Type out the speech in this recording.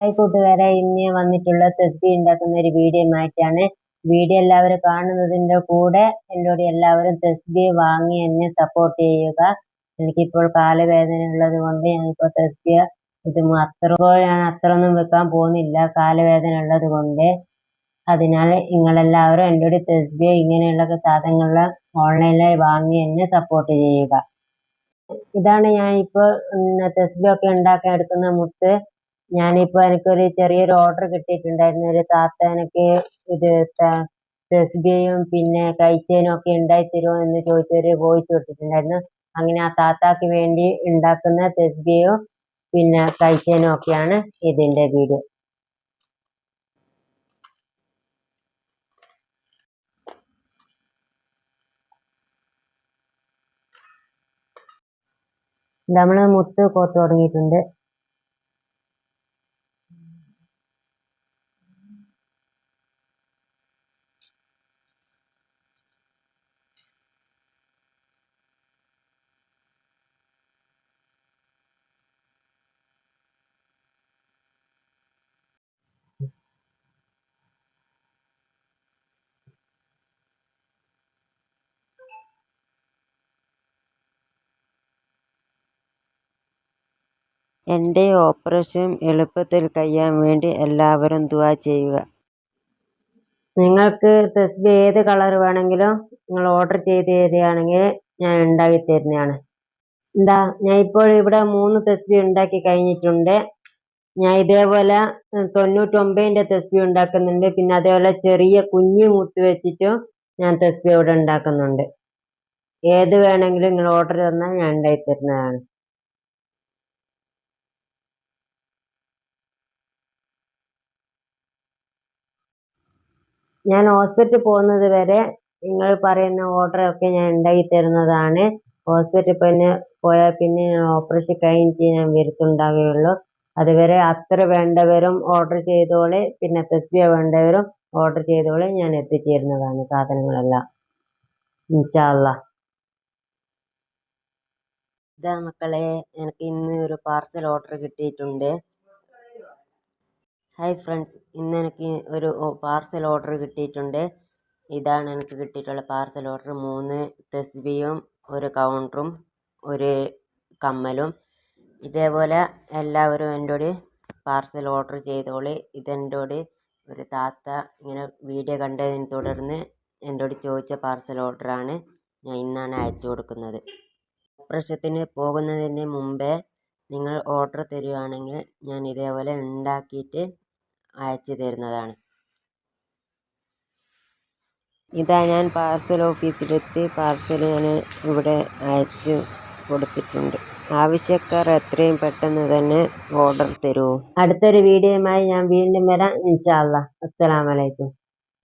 Hi കൂട്ടുകാരെ ഇന്ന് വന്നിട്ടുള്ള തെസ്ബി ഉണ്ടാക്കുന്ന ഒരു വീഡിയോ ആയിട്ടാണ് വീഡിയോ എല്ലാവരും കാണുന്നതിന്റെ കൂടെ എന്നോട് എല്ലാവരും തെസ്ബി വാങ്ങി എന്നെ സപ്പോർട്ട് ചെയ്യുക. എനിക്കിപ്പോൾ കാലുവേദന ഉള്ളത് കൊണ്ട് ഞാനിപ്പോൾ തെസ്ബി ഇത് അത്ര ഞാൻ അത്ര ഒന്നും വെക്കാൻ പോകുന്നില്ല. കാലുവേദന ഉള്ളത് കൊണ്ട്. അതിനാൽ നിങ്ങളെല്ലാവരും എന്നോട് തെസ്ബി ഇങ്ങനെയുള്ള സാധനങ്ങൾ ഓൺലൈനിലായി വാങ്ങി എന്നെ സപ്പോർട്ട് ചെയ്യുക. ഇതാണ് ഞാൻ ഇപ്പോൾ തെസ്ബി ഒക്കെ ഉണ്ടാക്കാൻ എടുക്കുന്ന മുത്ത് ഞാനിപ്പോ എനിക്കൊരു ചെറിയൊരു ഓർഡർ കിട്ടിയിട്ടുണ്ടായിരുന്നു. ഒരു താത്ത എനിക്ക് ഇത് തെസ്ബിയും പിന്നെ കൈച്ചേനും ഒക്കെ ഉണ്ടായി തരുമോ എന്ന് ചോദിച്ചൊരു വോയിസ് വിട്ടിട്ടുണ്ടായിരുന്നു അങ്ങനെ ആ താത്താക്ക് വേണ്ടി ഉണ്ടാക്കുന്ന തെസ്ബിയും പിന്നെ കൈച്ചേനും ഒക്കെയാണ് ഇതിന്റെ വീഡിയോ നമ്മൾ മുത്ത് കോത്ത് തുടങ്ങിയിട്ടുണ്ട്. എന്റെ ഓപ്പറേഷൻ എളുപ്പത്തിൽ കഴിയാൻ വേണ്ടി എല്ലാവരും ദുആ ചെയ്യുക. നിങ്ങൾക്ക് തസ്ബി ഏത് കളർ വേണമെങ്കിലും നിങ്ങൾ ഓർഡർ ചെയ്ത് തരികയാണെങ്കിൽ ഞാൻ ഉണ്ടാക്കി തരുന്നതാണ്. എന്താ ഞാൻ ഇപ്പോൾ ഇവിടെ മൂന്ന് തസ്ബി ഉണ്ടാക്കി കഴിഞ്ഞിട്ടുണ്ട്. ഞാൻ ഇതേപോലെ തൊണ്ണൂറ്റൊമ്പതിന്റെ തസ്ബി ഉണ്ടാക്കുന്നുണ്ട്. പിന്നെ അതേപോലെ ചെറിയ കുഞ്ഞു മുത്ത് വെച്ചിട്ടും ഞാൻ തസ്ബി ഇവിടെ ഉണ്ടാക്കുന്നുണ്ട്. ഏത് വേണമെങ്കിലും നിങ്ങൾ ഓർഡർ തന്നാൽ ഞാൻ ഉണ്ടാക്കി തരുന്നതാണ്. ഞാൻ ഹോസ്പിറ്റലിൽ പോകുന്നത് വരെ നിങ്ങൾ പറയുന്ന ഓർഡർ ഒക്കെ ഞാൻ ഉണ്ടാക്കി തരുന്നതാണ്. ഹോസ്പിറ്റലിൽ പിന്നെ പോയാൽ പിന്നെ ഞാൻ ഓപ്പറേഷൻ കഴിഞ്ഞിട്ട് ഞാൻ വരുത്തുണ്ടാവുകയുള്ളൂ അതുവരെ അത്ര വേണ്ടവരും ഓർഡർ ചെയ്തോളെ പിന്നെ തസ്ബിയ വേണ്ടവരും ഓർഡർ ചെയ്തോളെ ഞാൻ എത്തിച്ചേരുന്നതാണ് സാധനങ്ങളെല്ലാം. ഇതാ മക്കളെ എനിക്ക് ഇന്ന് ഒരു പാർസൽ ഓർഡർ കിട്ടിയിട്ടുണ്ട്. ഹായ് ഫ്രണ്ട്സ് ഇന്ന് എനിക്ക് ഒരു പാർസൽ ഓർഡർ കിട്ടിയിട്ടുണ്ട്. ഇതാണ് എനിക്ക് കിട്ടിയിട്ടുള്ള പാർസൽ ഓർഡർ മൂന്ന് തെസ്ബിയും ഒരു കൗണ്ടറും ഒരു കമ്മലും. ഇതേപോലെ എല്ലാവരും എന്നോട് പാർസൽ ഓർഡർ ചെയ്തോളി. ഇതെന്നോട് ഒരു താത്ത ഇങ്ങനെ വീഡിയോ കണ്ടതിനെ തുടർന്ന് എന്നോട് ചോദിച്ച പാർസൽ ഓർഡറാണ് ഞാൻ ഇന്നാണ് അയച്ചു കൊടുക്കുന്നത്. ഓപ്പറേഷത്തിന് പോകുന്നതിന് മുമ്പേ നിങ്ങൾ ഓർഡർ തരികയാണെങ്കിൽ ഞാൻ ഇതേപോലെ ഉണ്ടാക്കിയിട്ട് അയച്ചു തരുന്നതാണ്. ഇതാ ഞാൻ പാർസൽ ഓഫീസിലെത്തി. പാർസൽ ഞാൻ ഇവിടെ അയച്ചു കൊടുത്തിട്ടുണ്ട്. ആവശ്യക്കാർ എത്രയും പെട്ടെന്ന് തന്നെ ഓർഡർ തരൂ. അടുത്തൊരു വീഡിയോയുമായി ഞാൻ വീണ്ടും വരാം. ഇൻഷാല്ല അസ്സലാമലൈക്കും